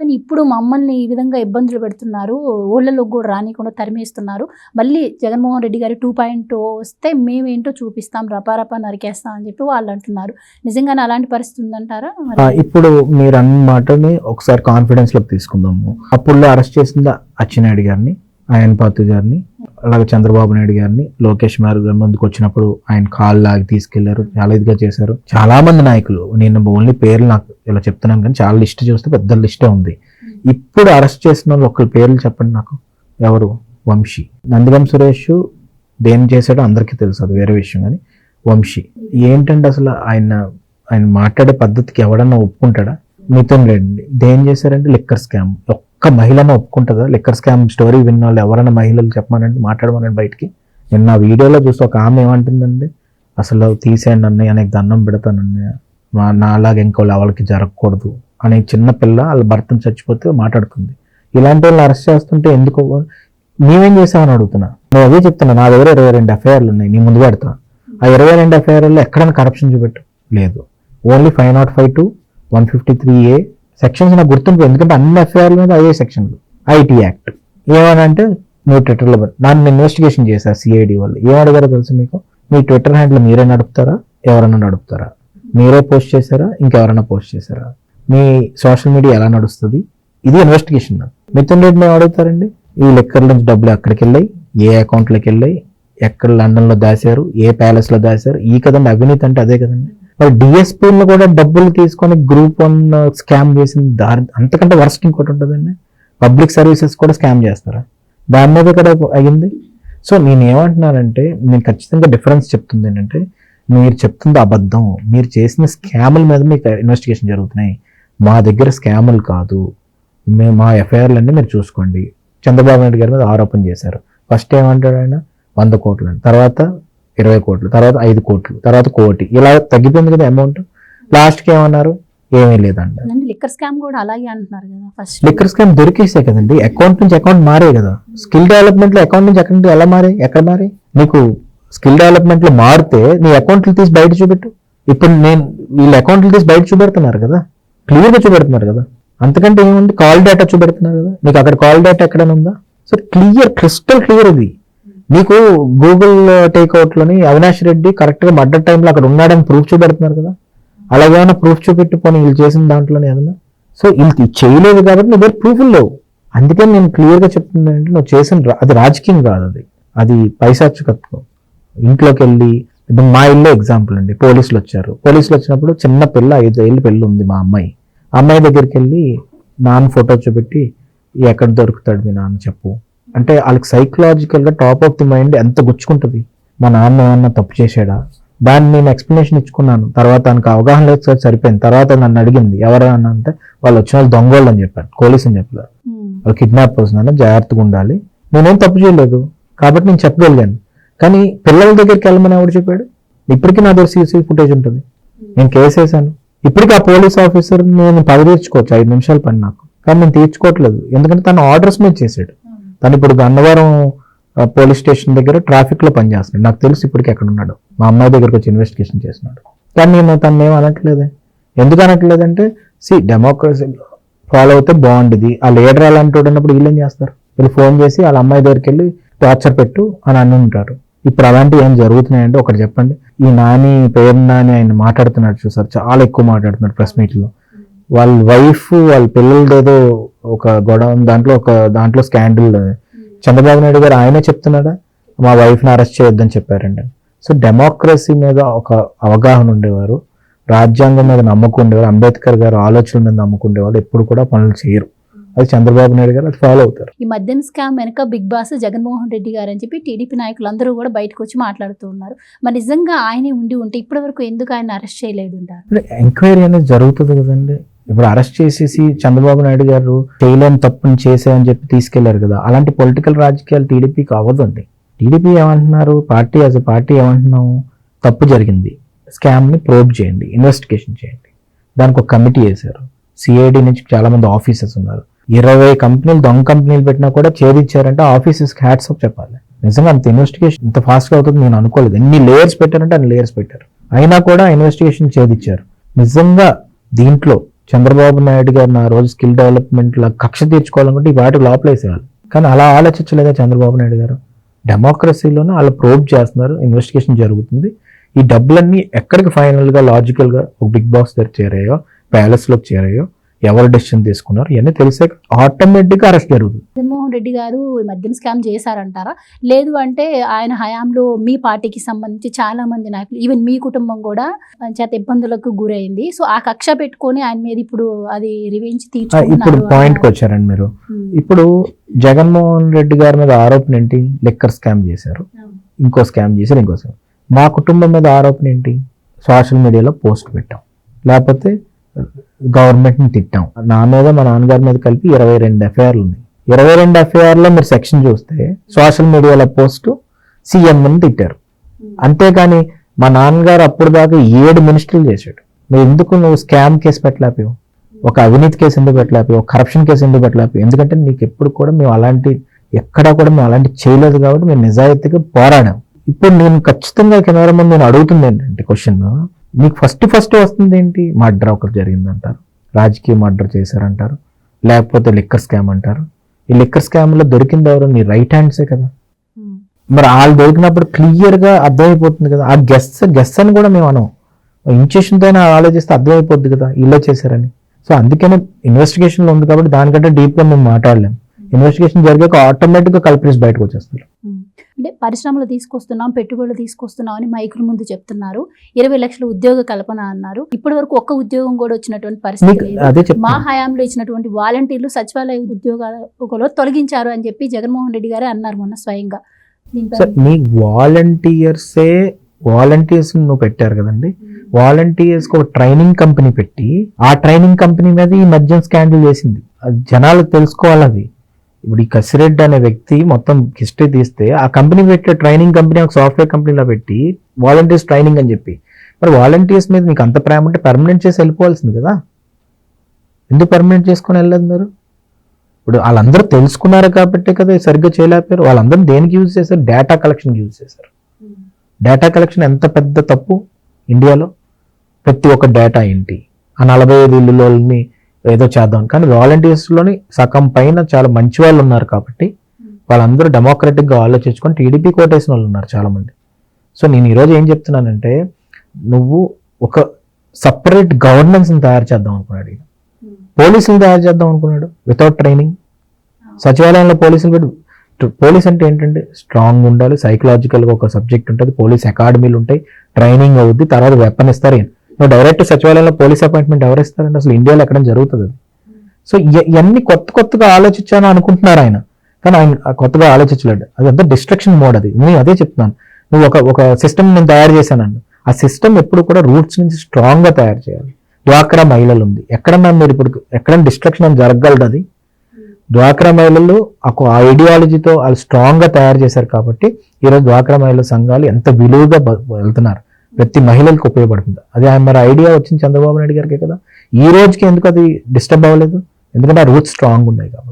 కానీ ఇప్పుడు మమ్మల్ని ఈ విధంగా ఇబ్బందులు పెడుతున్నారు. ఊళ్ళలో కూడా రానికుండా తరిమేస్తున్నారు. మళ్ళీ జగన్మోహన్ రెడ్డి గారి టూ పాయింట్ వస్తే మేమేంటో చూపిస్తాం. రపారపా నరికేస్తాం అని చెప్పి వాళ్ళు అంటున్నారు. నిజంగానే అలాంటి పరిస్థితి ఉందంటారా? ఇప్పుడు మీరు అన్నమాటని ఒకసారి కాన్ఫిడెన్స్లోకి తీసుకుందాము. అప్పుడు అరెస్ట్ చేసింది? అచ్చెన్నాయుడు గారిని? ఆయన పాతు గారిని అలాగే చంద్రబాబు నాయుడు గారిని లోకేష్ మారు గారి ముందుకు వచ్చినప్పుడు ఆయన కాళ్ళు లాగి తీసుకెళ్ళారు చాలా ఇదిగా చేశారు. చాలా మంది నాయకులు నేను ఓన్లీ పేర్లు నాకు ఇలా చెప్తున్నాను కానీ చాలా లిస్ట్ చూస్తే పెద్ద లిస్టే ఉంది. ఇప్పుడు అరెస్ట్ చేసిన వాళ్ళు ఒకరి పేర్లు చెప్పండి నాకు. ఎవరు? వంశీ. నందిగం సురేష్ దేని చేశాడో అందరికీ తెలుసు అది వేరే విషయం కానీ. వంశీ. ఏంటంటే అసలు ఆయన ఆయన మాట్లాడే పద్ధతికి ఎవడన్నా ఒప్పుకుంటాడా? మిథున్ రెడ్డి దేం చేశారంటే లిక్కర్ స్కామ్. ఒక్క మహిళన ఒప్పుకుంటుందా? లిక్కర్ స్కామ్ స్టోరీ విన్న వాళ్ళు ఎవరైనా మహిళలు చెప్పమనండి మాట్లాడమనండి బయటికి. నేను నా వీడియోలో చూస్తే ఒక ఆమె ఏమంటుందండి అసలు తీసేయండి అన్నయ్య నీకు దండం పెడతానన్నయ్య. మా నాలాగా ఇంకో వాళ్ళకి జరగకూడదు. అనే చిన్న పిల్ల వాళ్ళ భర్తను చచ్చిపోతే మాట్లాడుతుంది. ఇలాంటి వాళ్ళు అరెస్ట్ చేస్తుంటే ఎందుకు? మేమేం చేసామని అడుగుతున్నా. నేను అదే చెప్తున్నా నా దగ్గర ఇరవై రెండు ఎఫ్ఐఆర్లు ఉన్నాయి నీ ముందు పెడతా. ఆ ఇరవై రెండు ఎఫ్ఐఆర్లో ఎక్కడైనా కరప్షన్ చూపెట్టు. లేదు. Only five not five two one fifty three A sections నాకు గుర్తుంటుంది ఎందుకంటే అన్ని ఎఫ్ఐఆర్ల మీద అయ్యే సెక్షన్లు ఐటీ యాక్ట్. ఏమనంటే నువ్వు ట్విట్టర్లో నన్ను ఇన్వెస్టిగేషన్ చేశారు సిఐడి వాళ్ళు. ఏం అడిగారో తెలుసు మీకు? మీ ట్విట్టర్ హ్యాండిల్ మీరే నడుపుతారా? ఎవరైనా నడుపుతారా? మీరే పోస్ట్ చేశారా? ఇంకెవరైనా పోస్ట్ చేశారా? మీ సోషల్ మీడియా ఎలా నడుస్తుంది? ఇది ఇన్వెస్టిగేషన్ మిథున్ రెడ్డిని అడుగుతారండి ఈ లెక్కర్ నుంచి డబ్బులు ఎక్కడికి వెళ్ళాయి? ఏ అకౌంట్లోకి వెళ్ళాయి? ఎక్కడ లండన్లో దాచారు ఏ ప్యాలెస్లో దాచారు ఈ కదండి అవినీతి అంటే అదే కదండి. మరి డిఎస్పీలను కూడా డబ్బులు తీసుకొని గ్రూప్ వన్ స్కామ్ చేసిన దారి అంతకంటే వర్స్ట్ ఇంకోటి ఉంటుందండి. పబ్లిక్ సర్వీసెస్ కూడా స్కామ్ చేస్తారా? దాని మీద కూడా అయ్యింది. సో నేను ఏమంటున్నానంటే నేను ఖచ్చితంగా డిఫరెన్స్ చెప్తుంది ఏంటంటే మీరు చెప్తుంది అబద్ధం. మీరు చేసిన స్కాముల మీద మీకు ఇన్వెస్టిగేషన్ జరుగుతున్నాయి. మా దగ్గర స్కాములు కాదు. మేము మా ఎఫ్ఐఆర్లన్నీ మీరు చూసుకోండి. చంద్రబాబు నాయుడు గారి మీద ఆరోపణ చేశారు. ఫస్ట్ ఏమంటాడు ఆయన? వంద కోట్లు తర్వాత ఇరవై కోట్లు తర్వాత ఐదు కోట్లు తర్వాత కోటి. ఇలా తగ్గిపోయింది కదా అమౌంట్ లాస్ట్కి ఏమన్నారు? ఏమీ లేదంట. లిక్కర్ స్కామ్ కూడా అలాగే అంటున్నారు కదా ఫస్ట్ లిక్కర్ స్కామ్ దొరికేసే కదండి. అకౌంట్ నుంచి అకౌంట్ మారే కదా. స్కిల్ డెవలప్మెంట్లో అకౌంట్ నుంచి అకౌంట్ ఎలా మారే ఎక్కడ మారే నీకు స్కిల్ డెవలప్మెంట్లో మారితే నీ అకౌంట్లు తీసి బయట చూపెట్టు. ఇప్పుడు నేను వీళ్ళ అకౌంట్లు తీసి బయట చూపెడుతున్నారు కదా. క్లియర్గా చూపెడుతున్నారు కదా. అంతకంటే ఏముంది? కాల్ డేటా చూపెడుతున్నారు కదా. నీకు అక్కడ కాల్ డేటా ఎక్కడైనా ఉందా? సో క్లియర్ క్రిస్టల్ క్లియర్ ఇది. మీకు గూగుల్ టేక్అవుట్లోని అవినాష్ రెడ్డి కరెక్ట్గా మర్డర్ టైంలో అక్కడ ఉన్నాడని ప్రూఫ్ చూపెడుతున్నారు కదా? అలాగేమైనా ప్రూఫ్ చూపెట్టి పోనీ వీళ్ళు చేసిన దాంట్లోనే ఏదన్నా? సో వీళ్ళు చేయలేదు కాబట్టి నీ దగ్గర ప్రూఫ్లు లేవు. అందుకని నేను క్లియర్గా చెప్తున్నా అంటే నువ్వు చేసిన అది రాజకీయం కాదు అది. అది పైశాచికత్వం. ఇంట్లోకి వెళ్ళి ఇప్పుడు మా ఇల్లు ఎగ్జాంపుల్ అండి. పోలీసులు వచ్చారు. పోలీసులు వచ్చినప్పుడు చిన్న పిల్ల ఐదు ఏళ్ళు పెళ్ళి ఉంది మా అమ్మాయి. అమ్మాయి దగ్గరికి వెళ్ళి నాన్న ఫోటో చూపెట్టి ఎక్కడ దొరుకుతాడు మీ నాన్న చెప్పు. అంటే వాళ్ళకి సైకలాజికల్గా టాప్ ఆఫ్ ది మైండ్ ఎంత గుచ్చుకుంటుంది? మా నాన్న ఏమన్నా తప్పు చేశాడా? దాన్ని నేను ఎక్స్ప్లెనేషన్ ఇచ్చుకున్నాను. తర్వాత తనకు అవగాహన లేదు సార్ సరిపోయింది. తర్వాత నన్ను అడిగింది ఎవరైనా అంటే వాళ్ళు వచ్చిన వాళ్ళు దొంగోళ్ళు అని చెప్పారు పోలీస్ అని చెప్పారు. వాళ్ళు కిడ్నాప్ అవుతున్నారు జాగ్రత్తగా ఉండాలి. నేనేం తప్పు చేయలేదు కాబట్టి నేను చెప్పగలిగాను. కానీ పిల్లల దగ్గరికి వెళ్ళమని ఎవడు చెప్పాడు? ఇప్పటికీ నా దగ్గర సీసీ ఫుటేజ్ ఉంటుంది. నేను కేసు వేసాను ఇప్పటికీ ఆ పోలీస్ ఆఫీసర్ నేను పది తీర్చుకోవచ్చు ఐదు నిమిషాల పని నాకు. కానీ నేను తీర్చుకోవట్లేదు. ఎందుకంటే తను ఆర్డర్స్ మీద చేసాడు తను ఇప్పుడు గన్నవరం పోలీస్ స్టేషన్ దగ్గర ట్రాఫిక్లో పనిచేస్తున్నాడు. నాకు తెలుసు ఇప్పటికి ఎక్కడ ఉన్నాడు. మా అమ్మాయి దగ్గరకు వచ్చి ఇన్వెస్టిగేషన్ చేస్తున్నాడు. కానీ నేను తను ఏం అనట్లేదే. ఎందుకు అనట్లేదంటే సి డెమోక్రసీలో ఫాలో అయితే బాగుంటుంది ఆ లీడర్ అలాంటి వాడు ఉన్నప్పుడు వీళ్ళు ఏం చేస్తారు? వీళ్ళు ఫోన్ చేసి వాళ్ళ అమ్మాయి దగ్గరికి వెళ్ళి టార్చర్ పెట్టు అని అని ఉంటారు. ఇప్పుడు అలాంటివి ఏం జరుగుతున్నాయంటే ఒకటి చెప్పండి. ఈ నాని పేరు నాని ఆయన మాట్లాడుతున్నాడు చూసారు. చాలా ఎక్కువ మాట్లాడుతున్నాడు ప్రెస్ మీట్లో వాళ్ళ వైఫ్ వాళ్ళ పిల్లలది ఏదో ఒక గొడవ. దాంట్లో ఒక దాంట్లో స్కాండిల్ చంద్రబాబు నాయుడు గారు ఆయనే చెప్తున్నాడా? మా వైఫ్ని అరెస్ట్ చేయొద్దని చెప్పారండి. సో డెమోక్రసీ మీద ఒక అవగాహన ఉండేవారు. రాజ్యాంగం మీద నమ్మకం ఉండేవారు. అంబేద్కర్ గారు ఆలోచనల మీద నమ్మకం ఉండేవారు ఎప్పుడు కూడా పనులు చేయరు. అది చంద్రబాబు నాయుడు గారు అది ఫాలో అవుతారు. ఈ మద్యం స్కామ్ వెనక బిగ్ బాస్ జగన్మోహన్ రెడ్డి గారు అని చెప్పి టీడీపీ నాయకులు అందరూ కూడా బయటకు వచ్చి మాట్లాడుతూ ఉన్నారు. మరి నిజంగా ఆయనే ఉండి ఉంటే ఇప్పటి వరకు ఎందుకు ఆయన అరెస్ట్ చేయలేదు ఎంక్వైరీ అనేది జరుగుతుంది కదండి. ఇప్పుడు అరెస్ట్ చేసేసి చంద్రబాబు నాయుడు గారు చేయలేని తప్పుని చేసామని చెప్పి తీసుకెళ్ళారు కదా. అలాంటి పొలిటికల్ రాజకీయాలు టీడీపీకి అవ్వదండి. టీడీపీ ఏమంటున్నారు? పార్టీ యాజ్ ఎ పార్టీ ఏమంటున్నాము? తప్పు జరిగింది. స్కామ్ని ప్రోబ్ చేయండి. ఇన్వెస్టిగేషన్ చేయండి. దానికి ఒక కమిటీ వేశారు. సిఐడి నుంచి చాలామంది ఆఫీసర్స్ ఉన్నారు. ఇరవై కంపెనీలు దొంగ కంపెనీలు పెట్టినా కూడా చేదిచ్చారంటే ఆఫీసెస్ హ్యాట్స్ ఆఫ్ చెప్పాలి. నిజంగా అంత ఇన్వెస్టిగేషన్ ఇంత ఫాస్ట్గా అవుతుంది నేను అనుకోలేదు. ఎన్ని లేయర్స్ పెట్టారంటే అన్ని లేయర్స్ పెట్టారు. అయినా కూడా ఇన్వెస్టిగేషన్ చేదిచ్చారు నిజంగా దీంట్లో చంద్రబాబు నాయుడు గారు నా రోజు స్కిల్ డెవలప్మెంట్ లా కక్ష తీర్చుకోవాలనుకుంటే ఈ వాటికి లోపలేసేవాళ్ళు కానీ అలా ఆలోచించలేదా చంద్రబాబు నాయుడు గారు? డెమోక్రసీలోనే వాళ్ళు ప్రోబ్ చేస్తున్నారు ఇన్వెస్టిగేషన్ జరుగుతుంది. ఈ డబ్బులన్నీ ఎక్కడికి ఫైనల్గా లాజికల్గా ఒక బిగ్ బాస్ దగ్గర చేరాయో ప్యాలెస్లోకి చేరాయో ఎవరు డెసిషన్ తీసుకున్నారు? ఇవన్నీ తెలిసే ఆటోమేటిక్గా అరెస్ట్ జరుగుతుంది. జగన్మోహన్ రెడ్డి గారు ఈ మద్యం స్కామ్ చేశారంటారా? లేదు అంటే ఆయన హయాంలో మీ పార్టీకి సంబంధించి చాలా మంది నాయకులు ఈవెన్ మీ కుటుంబం కూడా చేత ఇబ్బందులకు గురైంది. సో ఆ కక్ష పెట్టుకొని ఆయన మీద ఇప్పుడు అది రివెంజ్ తీర్చుకున్నారు ఇప్పుడు పాయింట్కి వచ్చారండి మీరు. ఇప్పుడు జగన్మోహన్ రెడ్డి గారి మీద ఆరోపణ ఏంటి? లిక్కర్ స్కామ్ చేశారు. ఇంకో స్కామ్ చేశారు ఇంకో స్కామ్ మా కుటుంబం మీద ఆరోపణ ఏంటి? సోషల్ మీడియాలో పోస్ట్ పెట్టాం. లేకపోతే గవర్నమెంట్ని తిట్టాం. నా మీద మా నాన్నగారి మీద కలిపి ఇరవై రెండు ఎఫ్ఐఆర్లు ఉన్నాయి. ఇరవై రెండు ఎఫ్ఐఆర్లో మీరు సెక్షన్ చూస్తే సోషల్ మీడియాలో పోస్ట్ సీఎంని తిట్టారు. అంతేకాని మా నాన్నగారు అప్పుడు దాకా ఏడు మినిస్టర్లు చేశాడు. నువ్వు ఎందుకు నువ్వు స్కామ్ కేసు పెట్టలేకపోయావు? ఒక అవినీతి కేసు ఎందుకు పెట్టలేకపోయావు? ఒక కరప్షన్ కేసు ఎందుకు పెట్టలేకపోయావు? ఎందుకంటే నీకు ఎప్పుడు కూడా మేము అలాంటి ఎక్కడా కూడా మేము అలాంటి చేయలేదు కాబట్టి మేము నిజాయితీగా పోరాడాం. ఇప్పుడు నేను ఖచ్చితంగా కెమెరా ముందు నేను అడుగుతుంది ఏంటంటే క్వశ్చన్ నీకు ఫస్ట్ ఫస్ట్ వస్తుంది ఏంటి? మర్డర్ ఒకటి జరిగిందంటారు. రాజకీయ మర్డర్ చేశారంటారు. లేకపోతే లిక్కర్ స్కామ్ అంటారు. ఈ లిక్కర్ స్కామ్లో దొరికింది ఎవరు? నీ రైట్ హ్యాండ్సే కదా. మరి వాళ్ళు దొరికినప్పుడు క్లియర్గా అర్థమైపోతుంది కదా. ఆ గెస్ గెస్ అని కూడా మేము అనం ఇంచేషన్ తోనే ఆలోచిస్తే అర్థమైపోద్ది కదా. ఇలా చేశారని. సో అందుకనే ఇన్వెస్టిగేషన్లో ఉంది కాబట్టి దానికంటే డీప్గా మేము మాట్లాడలేం ఇన్వెస్టిగేషన్ జరిగాక ఆటోమేటిక్గా కల్పరీస్ బయటకు వచ్చేస్తారు. అంటే పరిశ్రమలు తీసుకొస్తున్నాం పెట్టుబడులు తీసుకొస్తున్నాం అని మైకుల ముందు చెప్తున్నారు. ఇరవై లక్షల ఉద్యోగ కల్పన అన్నారు. ఇప్పటి వరకు ఒక్క ఉద్యోగం కూడా వచ్చినటువంటి పరిస్థితి మా హయాంలో ఇచ్చినటువంటి వాలంటీర్లు సచివాలయ ఉద్యోగాలలో తొలగించారు అని చెప్పి జగన్మోహన్ రెడ్డి గారే అన్నారు మొన్న స్వయంగా. మీ వాలంటీర్సే వాలంటీర్స్ నువ్వు పెట్టారు కదండి. వాలంటీర్స్ ఒక ట్రైనింగ్ కంపెనీ పెట్టి ఆ ట్రైనింగ్ కంపెనీ మీద ఈ మద్యం స్కాండల్ చేసింది. అది జనాలు తెలుసుకోవాలి అది. ఇప్పుడు ఈ కసిరెడ్డి అనే వ్యక్తి మొత్తం హిస్టరీ తీస్తే ఆ కంపెనీ పెట్టే ట్రైనింగ్ కంపెనీ ఒక సాఫ్ట్వేర్ కంపెనీలో పెట్టి వాలంటీర్స్ ట్రైనింగ్ అని చెప్పి. మరి వాలంటీర్స్ మీద మీకు అంత ప్రేమ ఉంటే పర్మనెంట్ చేసి వెళ్ళిపోవాల్సింది కదా. ఎందుకు పర్మనెంట్ చేసుకొని వెళ్ళలేదు మీరు? ఇప్పుడు వాళ్ళందరూ తెలుసుకున్నారు కాబట్టి కదా సరిగ్గా చేయలేకపోయారు. వాళ్ళందరూ దేనికి యూజ్ చేశారు? డేటా కలెక్షన్కి యూజ్ చేశారు. డేటా కలెక్షన్ ఎంత పెద్ద తప్పు? ఇండియాలో ప్రతి ఒక్క డేటా ఏంటి? ఆ నలభై ఐదు ఇల్లులోని ఏదో చేద్దాం. కానీ వాలంటీర్స్లోని సగం పైన చాలా మంచి వాళ్ళు ఉన్నారు కాబట్టి వాళ్ళందరూ డెమోక్రటిక్గా ఆలోచించుకొని టీడీపీ కోటేసిన వాళ్ళు ఉన్నారు చాలామంది. సో నేను ఈరోజు ఏం చెప్తున్నానంటే నువ్వు ఒక సపరేట్ గవర్నెన్స్ని తయారు చేద్దాం అనుకున్నాడు ఈయన. పోలీసులు తయారు చేద్దాం అనుకున్నాడు వితౌట్ ట్రైనింగ్ సచివాలయంలో పోలీసులు పెట్టి పోలీస్ అంటే ఏంటంటే స్ట్రాంగ్ ఉండాలి సైకలాజికల్గా ఒక సబ్జెక్ట్ ఉంటుంది పోలీస్ అకాడమీలు ఉంటాయి ట్రైనింగ్ అవుద్ది తర్వాత వెపన్ ఇస్తారు నువ్వు డైరెక్ట్ సచివాలయంలో పోలీస్ అపాయింట్మెంట్ ఎవరు ఇస్తారంటే అసలు ఇండియాలో ఎక్కడ జరుగుతుంది అది. సో ఇవన్నీ కొత్త కొత్తగా ఆలోచించాను అనుకుంటున్నారు ఆయన. కానీ ఆయన కొత్తగా ఆలోచించలేడు. అదంతా డిస్ట్రక్షన్ మోడ్ అది. నేను అదే చెప్తున్నాను. నువ్వు ఒక ఒక సిస్టమ్ నేను తయారు చేశానండి. ఆ సిస్టమ్ ఎప్పుడు కూడా రూట్స్ నుంచి స్ట్రాంగ్గా తయారు చేయాలి. డ్వాక్రా మహిళలు ఉంది. ఎక్కడన్నా మీరు ఇప్పుడు ఎక్కడైనా డిస్ట్రక్షన్ అని అది? డ్వాక్రా మహిళలు ఒక ఐడియాలజీతో వాళ్ళు స్ట్రాంగ్గా తయారు చేశారు కాబట్టి ఈరోజు డ్వాక్రా మహిళల సంఘాలు ఎంత విలువగా వెళ్తున్నారు. ప్రతి మహిళలకు ఉపయోగపడుతుంది. అది ఆయన మరి ఐడియా వచ్చింది చంద్రబాబు నాయుడు గారికి కదా. ఈ రోజుకి ఎందుకు అది డిస్టర్బ్ అవ్వలేదు? ఎందుకంటే ఆ రూట్స్ స్ట్రాంగ్ ఉన్నాయి కాబట్టి.